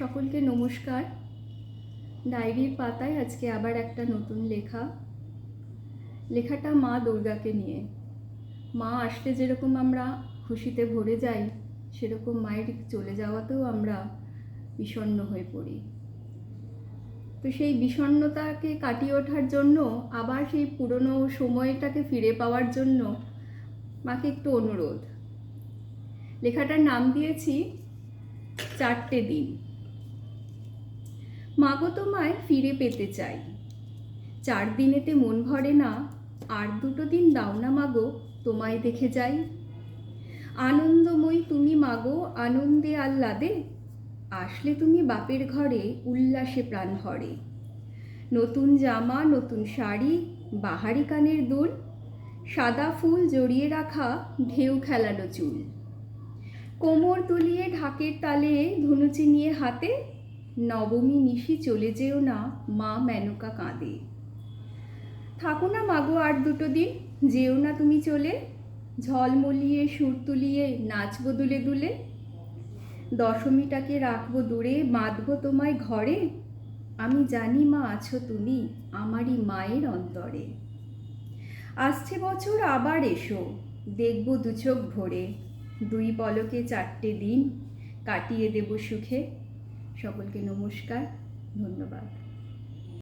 সকলকে নমস্কার। ডায়েরির পাতায় আজকে আবার একটা নতুন লেখা। লেখাটা মা দুর্গাকে নিয়ে। মা আসলে যেরকম আমরা খুশিতে ভরে যাই, সেরকম মায়ের চলে যাওয়াতেও আমরা বিষণ্ণ হয়ে পড়ি। তো সেই বিষণ্ণতাকে কাটিয়ে ওঠার জন্য, আবার সেই পুরনো সময়টাকে ফিরে পাওয়ার জন্য মাকে একটু অনুরোধ। লেখাটার নাম দিয়েছি, চারটে দিন। মাগো তোমায় ফিরে পেতে চাই। চার দিনেতে মন ভরে না, আর দুটো দিন দাও না মাগো, তোমায় দেখে যাই। আনন্দময়ী তুমি মাগো, আনন্দে আহ্লাদে, আসলে তুমি বাপের ঘরে উল্লাসে প্রাণ ভরে। নতুন জামা, নতুন শাড়ি, বাহারি কানের দোল, সাদা ফুল জড়িয়ে রাখা ঢেউ খেলানো চুল। কোমর তুলিয়ে ঢাকের তালে ধনুচি নিয়ে হাতে নবমী নিশি চলে যেও না, মা মেনকা কাঁদে। থাকো না মাগো আর দুটো দিন, যেও না তুমি চলে। ঝলমলিয়ে সুর তুলিয়ে, নাচবো দুলে দুলে। দশমীটাকে রাখব দূরে বাঁধবো তোমায় ঘরে। আমি জানি মা আছো তুমি, আমারই মায়ের অন্তরে। আসছে বছর, আবার এসো, দেখব দু চোখ ভরে। দুই পলকে চারটে দিন, কাটিয়ে দেব সুখে। সকলকে নমস্কার ধন্যবাদ।